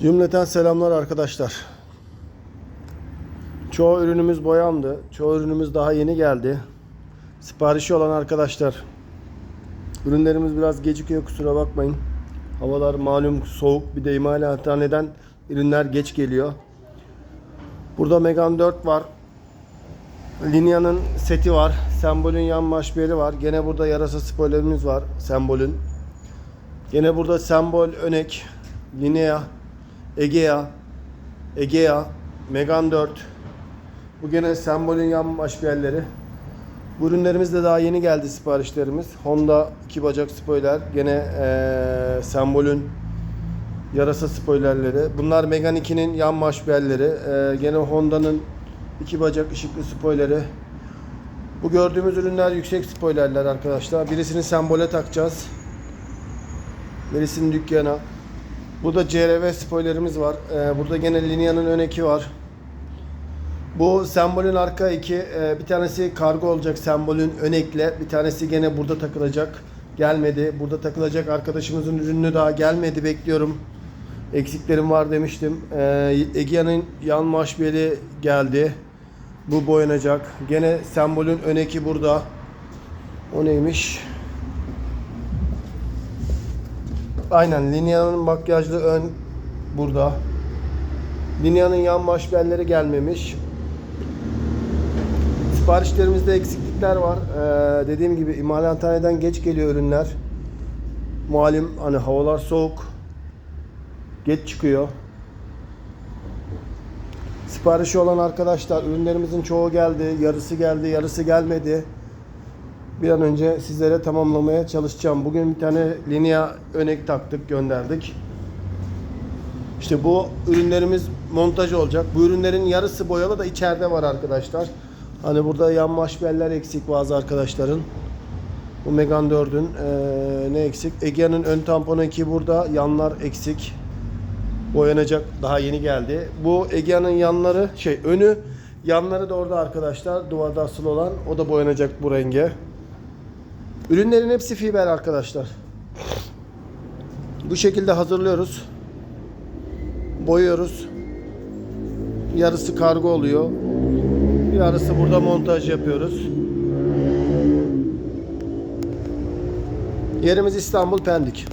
Cümleten selamlar arkadaşlar. Çoğu ürünümüz boyandı. Çoğu ürünümüz daha yeni geldi. Siparişi olan arkadaşlar. Ürünlerimiz biraz gecikiyor kusura bakmayın. Havalar malum soğuk bir de imalathaneden ürünler geç geliyor. Burada Megan 4 var. Linea'nın seti var. Sembolün yan maşbeli var. Gene burada yarasa spoilerimiz var. Sembolün. Gene burada sembol önek. Linea. Egea, Egea, Megan 4. Bu gene sembolün yan maşbiyelleri. Bu ürünlerimiz de daha yeni geldi siparişlerimiz. Honda iki bacak spoiler. Gene eee sembolün yarasa spoilerleri. Bunlar Megan 2'nin yan maşbiyelleri. Eee gene Honda'nın iki bacak ışıklı spoileri. Bu gördüğümüz ürünler yüksek spoilerler arkadaşlar. Birisini sembole takacağız. Birisini dükkana. Burada CRV spoilerimiz var. Ee, burada gene Linea'nın ön eki var. Bu sembolün arka eki. Ee, bir tanesi kargo olacak sembolün ön ekle. Bir tanesi gene burada takılacak. Gelmedi. Burada takılacak arkadaşımızın ürünü daha gelmedi. Bekliyorum. Eksiklerim var demiştim. Ee, Egea'nın yan maşbeli geldi. Bu boyanacak. Gene sembolün ön eki burada. O neymiş? Aynen Linea'nın makyajlı ön burada. Linea'nın yan maşbelleri gelmemiş. Siparişlerimizde eksiklikler var. Ee, dediğim gibi imalathaneden geç geliyor ürünler. Malum hani havalar soğuk. Geç çıkıyor. Siparişi olan arkadaşlar ürünlerimizin çoğu geldi. Yarısı geldi, yarısı gelmedi bir an önce sizlere tamamlamaya çalışacağım. Bugün bir tane Linea önek taktık, gönderdik. İşte bu ürünlerimiz montaj olacak. Bu ürünlerin yarısı boyalı da içeride var arkadaşlar. Hani burada yan maşbeller eksik bazı arkadaşların. Bu Megan 4'ün eee, ne eksik? Egea'nın ön tamponu 2 burada. Yanlar eksik. Boyanacak. Daha yeni geldi. Bu Egea'nın yanları şey önü yanları da orada arkadaşlar. Duvarda asılı olan. O da boyanacak bu renge. Ürünlerin hepsi fiber arkadaşlar. Bu şekilde hazırlıyoruz. Boyuyoruz. Yarısı kargo oluyor. Yarısı burada montaj yapıyoruz. Yerimiz İstanbul Pendik.